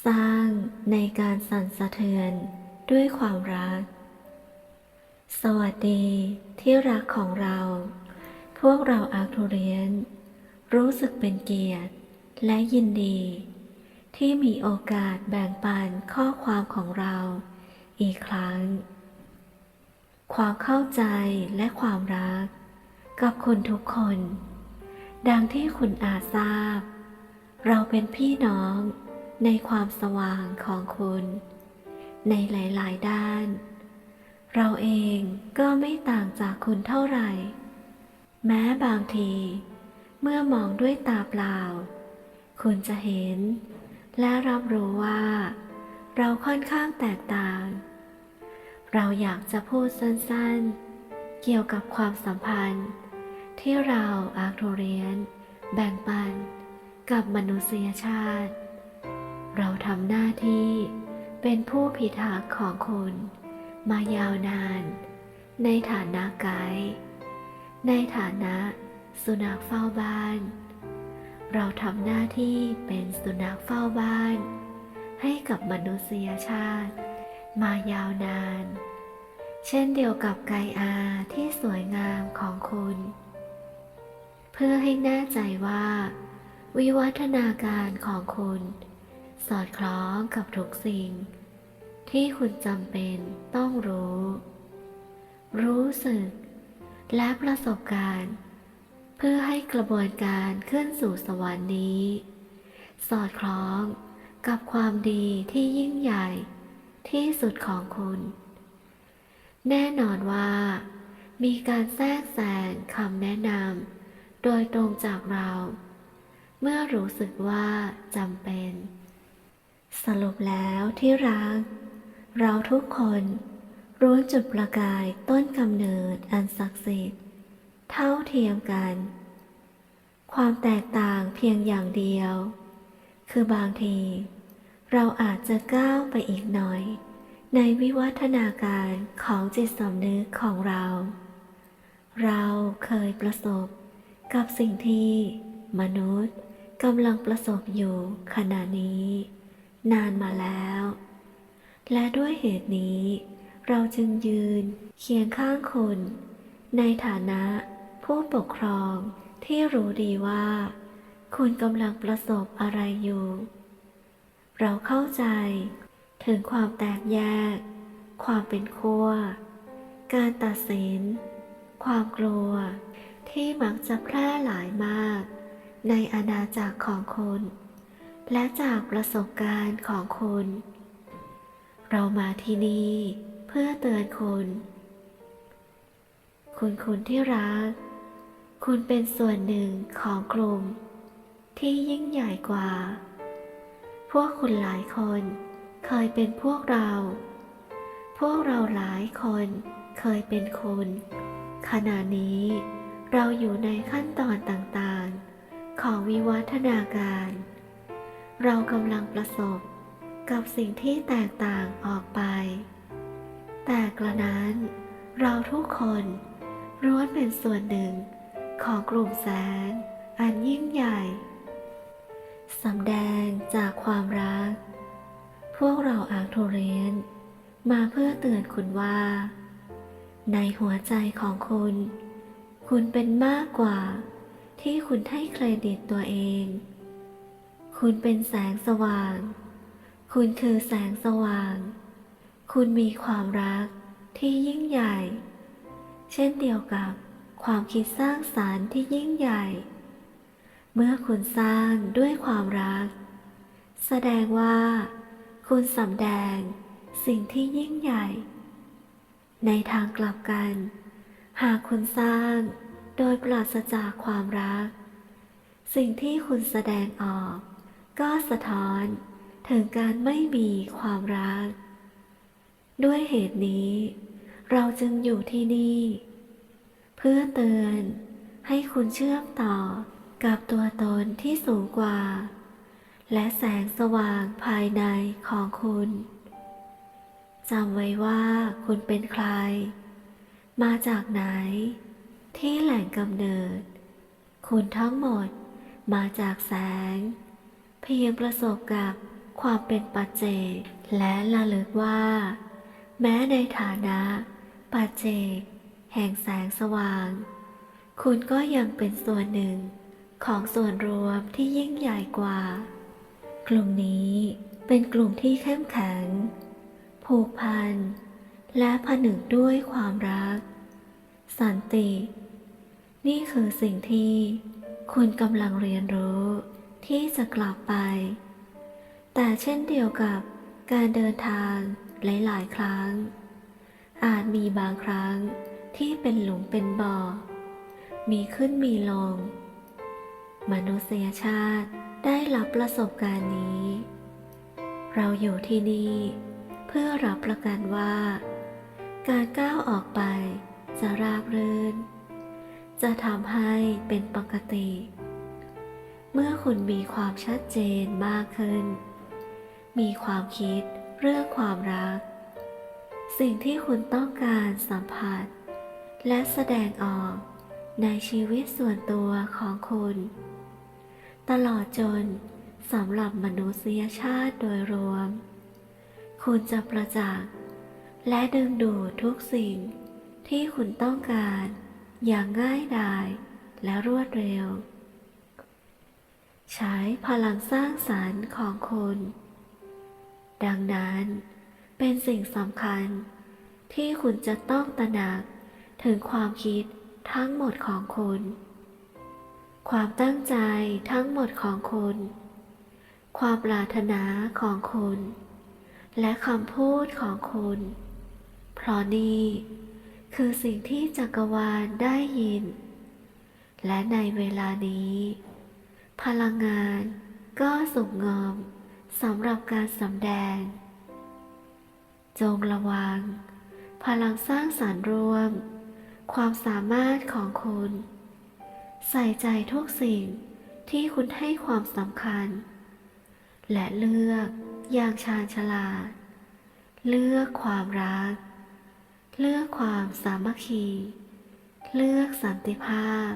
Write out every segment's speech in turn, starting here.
สร้างในการสั่นสะเทือนด้วยความรัก สวัสดีที่รักของเรา พวกเราอาร์ทูเรียน รู้สึกเป็นเกียรติ และยินดี ที่มีโอกาสแบ่งปันข้อความของเราอีกครั้ง ความเข้าใจและความรัก กับคุณทุกคน ดังที่คุณอาทราบ เราเป็นพี่น้อง ในความสว่างของคุณ ในหลายๆ ด้าน เราเองก็ไม่ต่างจากคุณเท่าไหร่ แม้บางที เมื่อมองด้วยตาเปล่า คุณจะเห็น และรับรู้ว่า เราค่อนข้างแตกต่าง เราอยากจะพูดสั้นๆ เกี่ยวกับความสัมพันธ์ ที่เราอาร์โทเรียน แบ่งปัน กับมนุษยชาติ เราทำหน้าที่เป็นผู้พิทักษ์ของคุณมายาวนาน ในฐานะไกด์ในฐานะสุนัขเฝ้าบ้าน เราทำหน้าที่เป็นสุนัขเฝ้าบ้าน ให้กับมนุษยชาติ มายาวนาน เช่นเดียวกับไกอาที่สวยงามของคุณ เพื่อให้แน่ใจว่า วิวัฒนาการของคุณ สอดคล้องกับทุกสิ่ง ที่คุณจำเป็นต้องรู้ รู้สึก และประสบการณ์ เพื่อให้กระบวนการขึ้นสู่สวรรค์นี้ สอดคล้องกับความดีที่ยิ่งใหญ่ที่สุดของคุณ แน่นอนว่า มีการแทรกแซงคำแนะนำโดยตรงจากเรา เมื่อรู้สึกว่าจำเป็น สรุปแล้วที่รัก เราทุกคนรู้จุดประกายต้นกำเนิดอันศักดิ์สิทธิ์ เท่าเทียมกัน ความแตกต่างเพียงอย่างเดียว คือบางที เราอาจจะก้าวไปอีกหน่อย ในวิวัฒนาการของจิตสำนึกของเรา เราเคยประสบกับสิ่งที่ มนุษย์กำลังประสบอยู่ขณะนี้ นานมาแล้ว และด้วยเหตุนี้ เราจึงยืนเคียงข้างคุณ ในฐานะผู้ปกครองที่รู้ดีว่า คุณกำลังประสบอะไรอยู่ เราเข้าใจถึงความแตกแยก ความเป็นขั้ว การตัดสิน ความกลัว ที่มักจะแพร่หลายมาก ในอาณาจักรของคุณ และจากประสบการณ์ของคุณ เรามาที่นี่เพื่อเตือนคุณ คุณคุณที่รัก คุณเป็นส่วนหนึ่งของกลุ่ม ที่ยิ่งใหญ่กว่า พวกคุณหลายคนเคยเป็นพวกเรา พวกเราหลายคนเคยเป็นคุณ ขณะนี้เราอยู่ในขั้นตอนต่างๆ ของวิวัฒนาการ เรากำลังประสบกับสิ่งที่แตกต่างออกไป แต่กระนั้นเราทุกคนล้วนเป็นส่วนหนึ่งของกลุ่มแสงอันยิ่งใหญ่สำแดงจากความรัก พวกเราอาร์โทเรีนมาเพื่อเตือนคุณว่า ในหัวใจของคุณ คุณเป็นมากกว่าที่คุณให้เครดิตตัวเอง คุณเป็นแสงสว่าง คุณคือแสงสว่าง คุณมีความรักที่ยิ่งใหญ่ เช่นเดียวกับความคิดสร้างสารรค์ที่ยิ่งใหญ่ เมื่อคุณสร้างด้วยความรัก แสดงว่า คุณสำแดงสิ่งที่ยิ่งใหญ่ ในทางกลับกัน หากคุณสร้างโดยปราศจากความรัก สิ่งที่คุณแสดงออก ก็สะท้อนถึงการไม่มีความรัก ด้วยเหตุนี้ เราจึงอยู่ที่นี่ เพื่อเตือนให้คุณเชื่อมต่อกับตัวตนที่สูงกว่า และแสงสว่างภายในของคุณจำไว้ว่าคุณเป็นใคร มาจากไหน ที่แหล่งกำเนิด คุณทั้งหมดมาจากแสง เพียงประสบกับความเป็นปัจเจกและระลึกว่า แม้ในฐานะปัจเจกแห่งแสงสว่าง คุณก็ยังเป็นส่วนหนึ่งของส่วนรวมที่ยิ่งใหญ่กว่า กลุ่มนี้เป็นกลุ่มที่เข้มแข็ง ผูกพัน และผนึกด้วยความรัก สันติ นี่คือสิ่งที่คุณกำลังเรียนรู้ ที่จะกลับไป แต่เช่นเดียวกับการเดินทางหลายๆ ครั้ง อาจมีบางครั้งที่เป็นหลุมเป็นบ่อ มีขึ้นมีลง มนุษยชาติได้รับประสบการณ์นี้ เราอยู่ที่นี่ เพื่อรับประกันว่า การก้าวออกไปจะราบรื่น จะทำให้เป็นปกติ เมื่อคุณมีความชัดเจนมากขึ้น มีความคิดเรื่องความรัก สิ่งที่คุณต้องการสัมผัส และแสดงออกในชีวิตส่วนตัวของคุณ ตลอดจนสำหรับมนุษยชาติโดยรวม คุณจะประจักษ์และดึงดูดทุกสิ่งที่คุณต้องการอย่างง่ายดายและรวดเร็ว ใช้พลังสร้างสรรค์ของคุณ ดังนั้นเป็นสิ่งสำคัญ ที่คุณจะต้องตระหนักถึงความคิดทั้งหมดของคุณ ความตั้งใจทั้งหมดของคุณ ความปรารถนาของคุณ และคำพูดของคุณ เพราะนี่คือสิ่งที่จักรวาลได้ยิน และในเวลานี้ พลังงานก็สุกงอมสำหรับการสำแดง จงระวัง พลังสร้างสรรค์รวม ความสามารถของคุณ ใส่ใจทุกสิ่งที่คุณให้ความสำคัญ และเลือกอย่างชาญฉลาด เลือกความรัก เลือกความสามัคคี เลือกสันติภาพ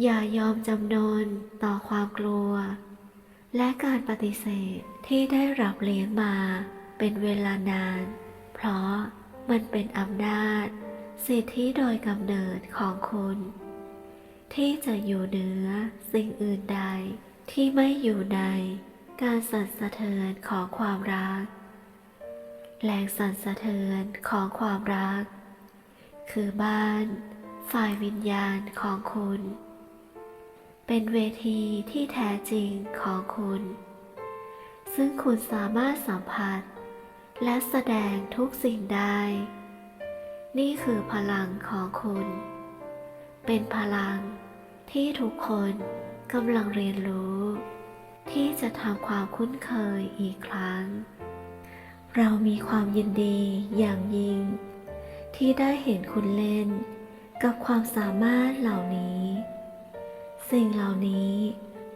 อย่ายอมจำนนต่อความกลัว และการปฏิเสธที่ได้รับเลี้ยงมาเป็นเวลานาน เพราะมันเป็นอำนาจ สิทธิโดยกำเนิดของคุณ ที่จะอยู่เหนือสิ่งอื่นใดที่ไม่อยู่ในการสั่นสะเทือนของความรัก แรงสั่นสะเทือนของความรัก คือบ้าน ฝ่ายวิญญาณของคุณ เป็นเวทีที่แท้จริงของคุณ ซึ่งคุณสามารถสัมผัส และแสดงทุกสิ่งได้ นี่คือพลังของคุณ เป็นพลังที่ทุกคนกำลังเรียนรู้ ที่จะทำความคุ้นเคยอีกครั้ง เรามีความยินดีอย่างยิ่ง ที่ได้เห็นคุณเล่น กับความสามารถเหล่านี้ สิ่งเหล่านี้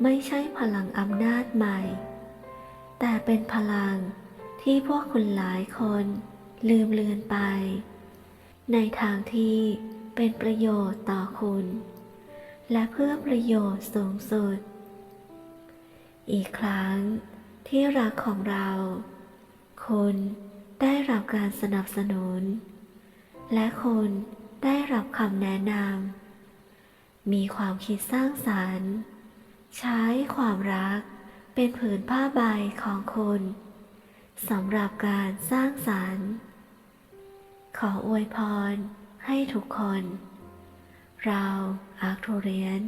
ไม่ใช่พลังอำนาจใหม่ แต่เป็นพลังที่พวกคุณหลายคนลืมเลือนไป ในทางที่เป็นประโยชน์ต่อคุณ และเพื่อประโยชน์สูงสุด อีกครั้งที่รักของเรา คุณได้รับการสนับสนุน และคุณได้รับคำแนะนำ มีความคิดสร้างสรรค์ ใช้ความรักเป็นผืนผ้าใบของคุณสำหรับการสร้างสรรค์ ขออวยพรให้ทุกคน เราอาร์โทเรียน